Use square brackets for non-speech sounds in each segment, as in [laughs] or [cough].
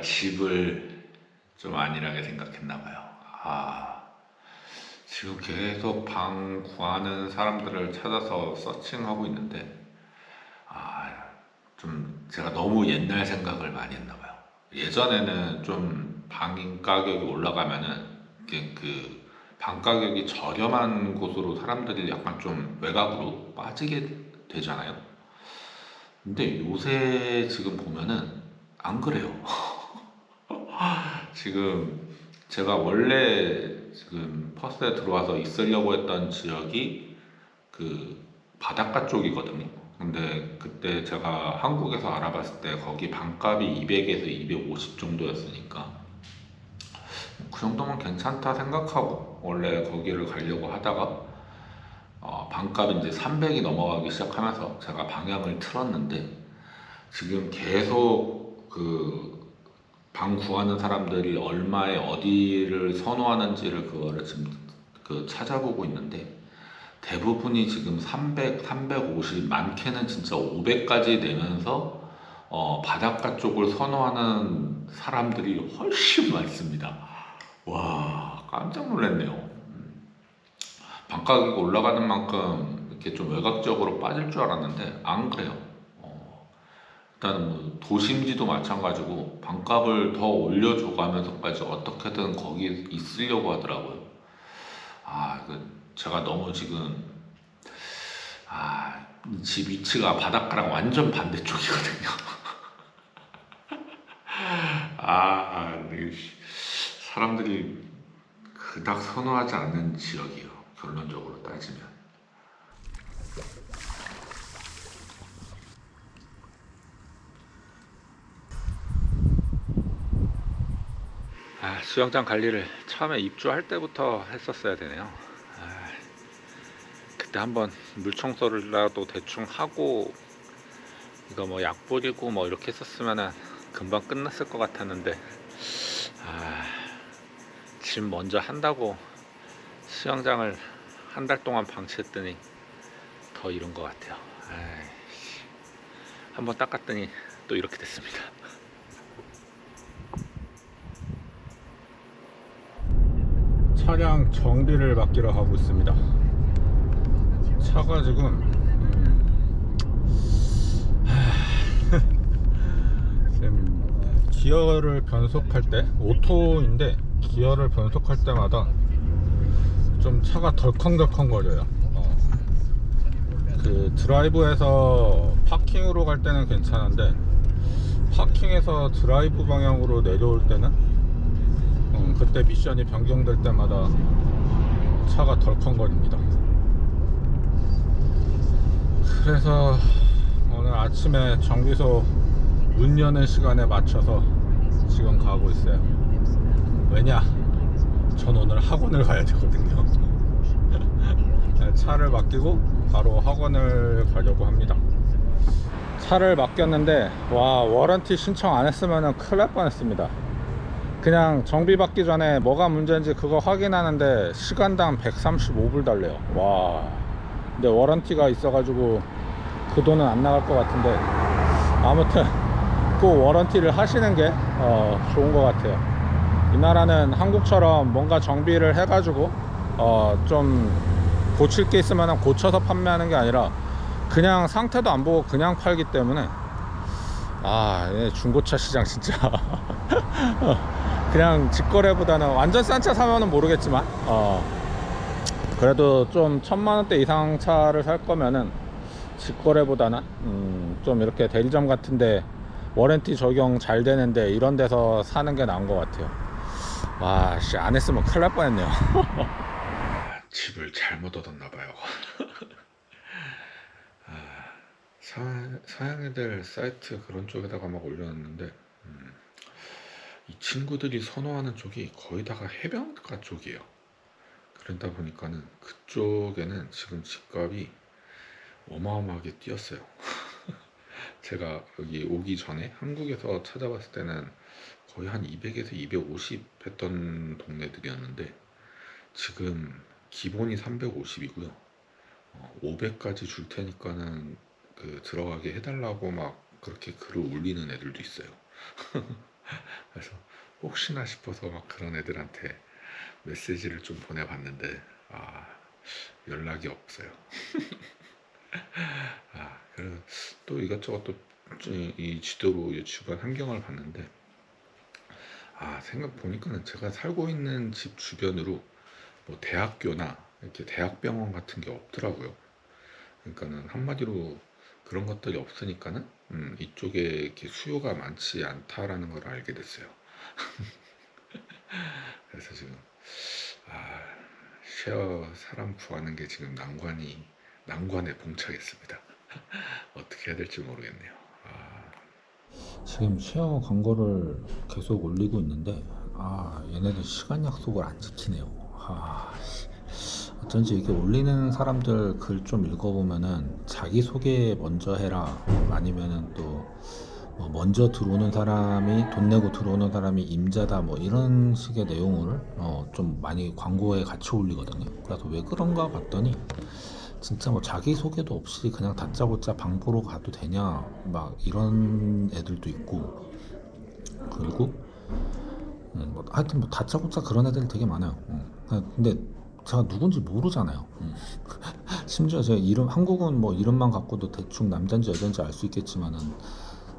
집을 좀 안일하게 생각했나 봐요. 아, 지금 계속 방 구하는 사람들을 찾아서 서칭하고 있는데, 아, 좀 제가 너무 옛날 생각을 많이 했나 봐요. 예전에는 좀 방 가격이 올라가면은 그 방 가격이 저렴한 곳으로 사람들이 약간 좀 외곽으로 빠지게 되잖아요. 근데 요새 지금 보면은 안 그래요. [laughs] 지금 제가 원래 지금 퍼스에 들어와서 있으려고 했던 지역이 그 바닷가 쪽이거든요. 근데 그때 제가 한국에서 알아봤을 때 거기 방값이 200에서 250 정도였으니까 그 정도면 괜찮다 생각하고 원래 거기를 가려고 하다가 어, 방값이 이제 300이 넘어가기 시작하면서 제가 방향을 틀었는데 지금 계속 그 방 구하는 사람들이 얼마에 어디를 선호하는지를 그거를 지금 그 찾아보고 있는데 대부분이 지금 300, 350, 많게는 진짜 500까지 내면서 어, 바닷가 쪽을 선호하는 사람들이 훨씬 [laughs] 많습니다. 와, 깜짝 놀랐네요. 음. 방 가격이 올라가는 만큼 이렇게 좀 외곽적으로 빠질 줄 알았는데 안 그래요. 어, 일단 뭐 도심지도 마찬가지고 방값을 더 올려줘가면서까지 어떻게든 거기 있으려고 하더라고요. 아, 그 제가 너무 지금 아, 이집 위치가 바닷가랑 완전 반대쪽이거든요. [laughs] 아, 사람들이 그닥 선호하지 않는 지역이에요. 결론적으로 따지면. 아, 수영장 관리를 처음에 입주할 때부터 했었어야 되네요. 아, 그때 한번 물 청소를라도 대충 하고 이거 뭐 약 뿌리고 뭐 이렇게 했었으면은 금방 끝났을 것 같았는데 아, 집 먼저 한다고 수영장을 한 달 동안 방치했더니 더 이런 것 같아요. 아이씨. 한번 닦았더니 또 이렇게 됐습니다. 차량 정비를 맡기러 가고 있습니다. 차가 지금 음, [laughs] 기어를 변속할 때 오토인데 기어를 변속할 때마다 좀 차가 덜컹덜컹 거려요. 어. 그 드라이브에서 파킹으로 갈 때는 괜찮은데 파킹에서 드라이브 방향으로 내려올 때는 음, 그때 미션이 변경될 때마다 차가 덜컹거립니다. 그래서 오늘 아침에 정비소 문 여는 시간에 맞춰서 지금 가고 있어요. 왜냐? 전 오늘 학원을 가야 되거든요. [laughs] 차를 맡기고 바로 학원을 가려고 합니다. 차를 맡겼는데 와 워런티 신청 안 했으면 큰일 날 뻔했습니다. 그냥 정비 받기 전에 뭐가 문제인지 그거 확인하는데 시간당 135불 달래요. 와. 근데 워런티가 있어 가지고 그 돈은 안 나갈 것 같은데 아무튼 꼭 워런티를 하시는 게 어, 좋은 것 같아요. 이 나라는 한국처럼 뭔가 정비를 해 가지고 어, 좀 고칠 게 있으면 고쳐서 판매하는 게 아니라 그냥 상태도 안 보고 그냥 팔기 때문에 아 예, 중고차 시장 진짜 [laughs] 그냥 직거래보다는 완전 싼 차 사면은 모르겠지만 어 그래도 좀 천만 원대 이상 차를 살 거면은 직거래보다는 음, 좀 이렇게 대리점 같은데 워런티 적용 잘 되는데 이런 데서 사는 게 나은 것 같아요. 와, 씨, 안 했으면 큰일 날 뻔했네요. [laughs] 집을 잘못 얻었나 봐요. [laughs] 아, 사, 사양애들 사이트 그런 쪽에다가 막 올려놨는데 음, 이 친구들이 선호하는 쪽이 거의 다가 해변가 쪽이에요. 그러다 보니까는 그쪽에는 지금 집값이 어마어마하게 뛰었어요. [laughs] 제가 여기 오기 전에 한국에서 찾아봤을 때는 거의 한 200에서 250 했던 동네들이었는데 지금 기본이 350이고요. 500까지 줄 테니까는 그 들어가게 해달라고 막 그렇게 글을 올리는 애들도 있어요. [laughs] 혹시나 싶어서 막 그런 애들한테 메시지를 좀 보내봤는데 아 연락이 없어요. [laughs] 아 그래서 또 이것저것 또 이 지도로 이 주변 환경을 봤는데 아 생각 보니까는 제가 살고 있는 집 주변으로 뭐 대학교나 이렇게 대학병원 같은 게 없더라고요. 그러니까는 한마디로 그런 것들이 없으니까는 음, 이쪽에 수요가 많지 않다라는 걸 알게 됐어요. [laughs] 그래서 지금 아, 쉐어 사람 구하는 게 지금 난관이 난관에 봉착했습니다. [laughs] 어떻게 해야 될지 모르겠네요. 아. 지금 쉐어 광고를 계속 올리고 있는데 아 얘네들 시간 약속을 안 지키네요. 아 씨. 어쩐지 이렇게 올리는 사람들 글 좀 읽어보면은 자기 소개 먼저 해라 아니면은 또뭐 먼저 들어오는 사람이 돈 내고 들어오는 사람이 임자다 뭐 이런 식의 내용을 어 좀 많이 광고에 같이 올리거든요. 그래서 왜 그런가 봤더니 진짜 뭐 자기 소개도 없이 그냥 다짜고짜 방 보러 가도 되냐 막 이런 애들도 있고 그리고 음, 뭐 하여튼 뭐 다짜고짜 그런 애들 되게 많아요. 음. 근데 제가 누군지 모르잖아요. 음. [laughs] 심지어 제가 이름 한국은 뭐 이름만 갖고도 대충 남자인지 여자인지 알 수 있겠지만은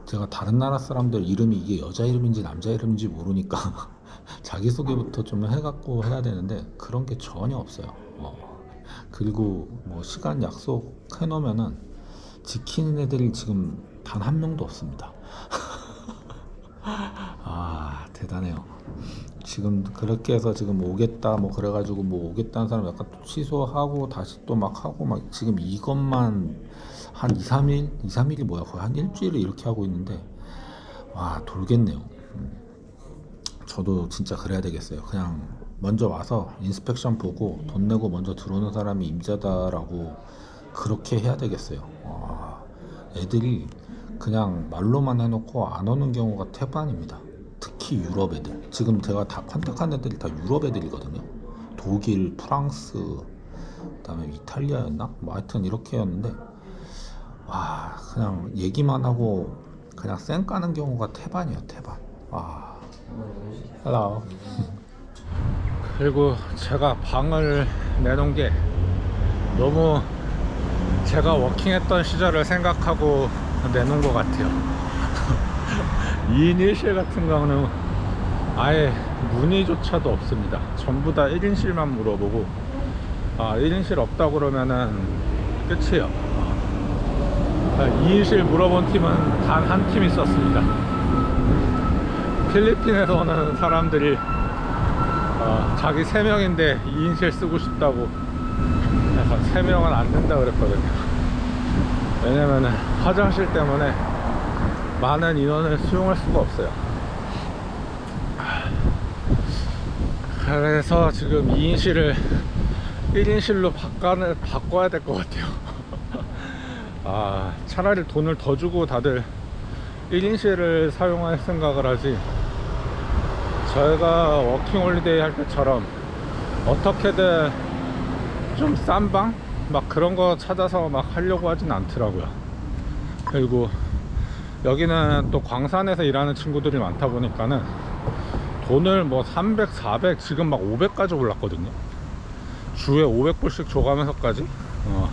제가 다른 나라 사람들 이름이 이게 여자 이름인지 남자 이름인지 모르니까 [laughs] 자기 소개부터 좀 해갖고 해야 되는데 그런 게 전혀 없어요. 어. 그리고 뭐 시간 약속 해놓으면은 지키는 애들이 지금 단 한 명도 없습니다. [laughs] 아 대단해요. 지금 그렇게 해서 지금 오겠다 뭐 그래가지고 뭐 오겠다는 사람 약간 또 취소하고 다시 또 막 하고 막 지금 이것만 한 2, 3일? 2, 3일이 뭐야 거의 한 일주일을 이렇게 하고 있는데 와 돌겠네요. 음. 저도 진짜 그래야 되겠어요. 그냥 먼저 와서 인스펙션 보고 돈 내고 먼저 들어오는 사람이 임자다라고 그렇게 해야 되겠어요. 와, 애들이 그냥 말로만 해놓고 안 오는 경우가 태반입니다. 특히 유럽 애들. 지금 제가 다 컨택한 애들이 다 유럽 애들이거든요. 독일, 프랑스, 그다음에 이탈리아였나? 뭐 하여튼 이렇게였는데 와 그냥 얘기만 하고 그냥 쌩 까는 경우가 태반이에요. 태반. 와. 헬로. 그리고 제가 방을 내놓은 게 너무 제가 워킹했던 시절을 생각하고 내놓은 것 같아요. [laughs] 2인 1실 같은 경우는 아예 문의조차도 없습니다. 전부 다 1인실만 물어보고 아 1인실 없다고 그러면은 끝이에요. 아, 2인실 물어본 팀은 단 한 팀 있었습니다. 필리핀에서 오는 사람들이 어, 자기 3명인데 2인실 쓰고 싶다고 해서 3명은 안 된다 그랬거든요 왜냐면은 화장실 때문에 많은 인원을 수용할 수가 없어요 그래서 지금 2인실을 1인실로 바꿔, 바꿔야 될 것 같아요 [laughs] 아 차라리 돈을 더 주고 다들 1인실을 사용할 생각을 하지 저희가 워킹홀리데이 할 때처럼 어떻게든 좀 싼 방? 막 그런 거 찾아서 막 하려고 하진 않더라고요. 그리고 여기는 또 광산에서 일하는 친구들이 많다 보니까는 돈을 뭐 300, 400, 지금 막 500까지 올랐거든요. 주에 500불씩 줘가면서까지 어,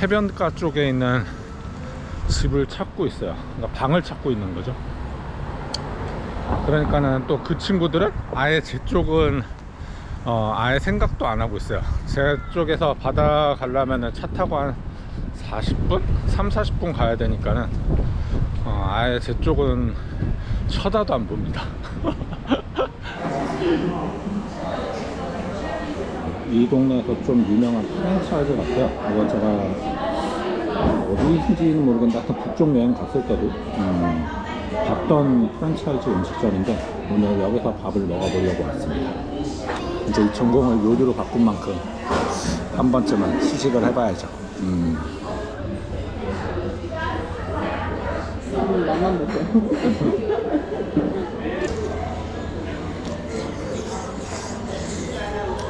해변가 쪽에 있는 집을 찾고 있어요. 그러니까 방을 찾고 있는 거죠. 그러니까는 또 그 친구들은 아예 제 쪽은 어 아예 생각도 안 하고 있어요 제 쪽에서 바다 가려면은 차 타고 한 40분? 3, 40분 가야 되니까는 어 아예 제 쪽은 쳐다도 안 봅니다 [laughs] 이 동네에서 좀 유명한 프랜차이즈 같아요 이거 제가 어디인지는 모르겠는데 하여튼 북쪽 여행 갔을 때도 음, 봤던 프랜차이즈 음식점인데 오늘 여기서 밥을 먹어보려고 왔습니다. 이제 이 전공을 요리로 바꾼 만큼 한 번쯤은 시식을 해봐야죠. 음. 나만 먹어요. [laughs]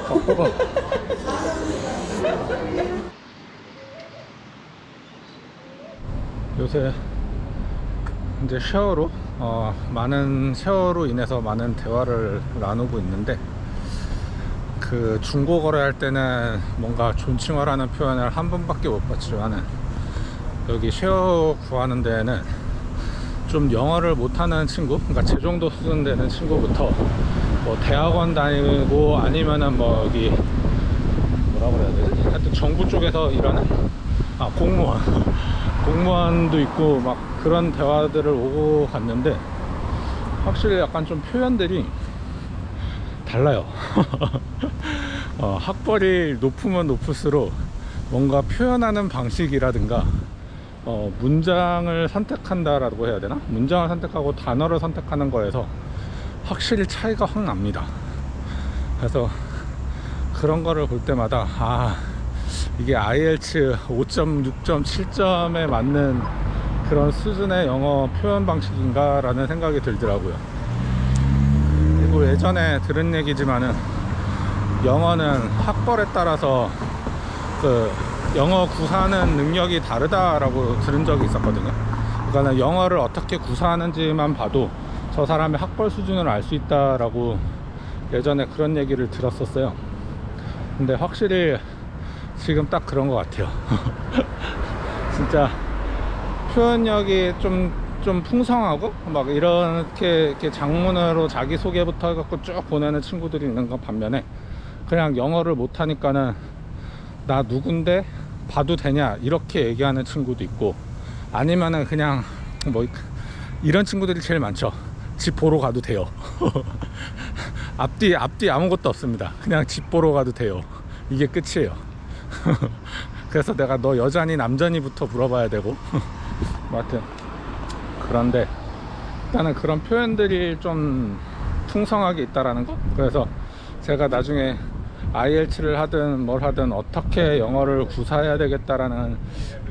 [laughs] 요새 이제 샤워로 어, 많은 세월로 인해서 많은 대화를 나누고 있는데 그 중고 거래할 때는 뭔가 존칭화라는 표현을 한 번밖에 못 봤지만은 여기 쉐어 구하는 데에는 좀 영어를 못하는 친구, 그러니까 제 정도 수준 되는 친구부터 뭐 대학원 다니고 아니면은 뭐 여기 뭐라 그래야 되지? 하여튼 정부 쪽에서 일하는 아 공무원 공무원도 있고 막 그런 대화들을 오고 갔는데 확실히 약간 좀 표현들이 달라요. [laughs] 어, 학벌이 높으면 높을수록 뭔가 표현하는 방식이라든가 어, 문장을 선택한다라고 해야 되나? 문장을 선택하고 단어를 선택하는 거에서 확실히 차이가 확 납니다. 그래서 그런 거를 볼 때마다 아 이게 IELTS 5점, 6점, 7점에 맞는 그런 수준의 영어 표현 방식인가 라는 생각이 들더라고요. 그리고 예전에 들은 얘기지만은 영어는 학벌에 따라서 그 영어 구사하는 능력이 다르다라고 들은 적이 있었거든요. 그러니까 영어를 어떻게 구사하는지만 봐도 저 사람의 학벌 수준을 알 수 있다라고 예전에 그런 얘기를 들었었어요. 근데 확실히 지금 딱 그런 것 같아요. [laughs] 진짜 표현력이 좀, 좀 풍성하고 막 이렇게, 이렇게 장문으로 자기소개부터 해갖고 쭉 보내는 친구들이 있는 것 반면에 그냥 영어를 못하니까는 나 누군데 봐도 되냐? 이렇게 얘기하는 친구도 있고 아니면은 그냥 뭐 이런 친구들이 제일 많죠. 집 보러 가도 돼요. [laughs] 앞뒤 앞뒤 아무것도 없습니다. 그냥 집 보러 가도 돼요. 이게 끝이에요. [laughs] 그래서 내가 너 여자니 남자니부터 물어봐야 되고. [laughs] 뭐 하여튼 그런데 일단은 그런 표현들이 좀 풍성하게 있다라는 거? 그래서 제가 나중에 IELTS를 하든 뭘 하든 어떻게 영어를 구사해야 되겠다라는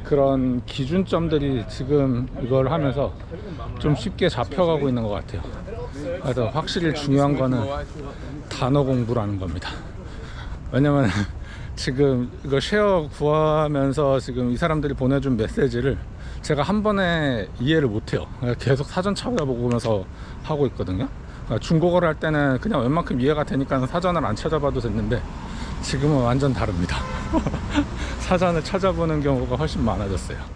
그런 기준점들이 지금 이걸 하면서 좀 쉽게 잡혀가고 있는 것 같아요. 그래서 확실히 중요한 거는 단어 공부라는 겁니다. 왜냐면 [laughs] 지금 이거 쉐어 구하면서 지금 이 사람들이 보내준 메시지를 제가 한 번에 이해를 못해요. 계속 사전 찾아보면서 하고 있거든요. 그러니까 중국어를 할 때는 그냥 웬만큼 이해가 되니까 사전을 안 찾아봐도 됐는데 지금은 완전 다릅니다. [laughs] 사전을 찾아보는 경우가 훨씬 많아졌어요.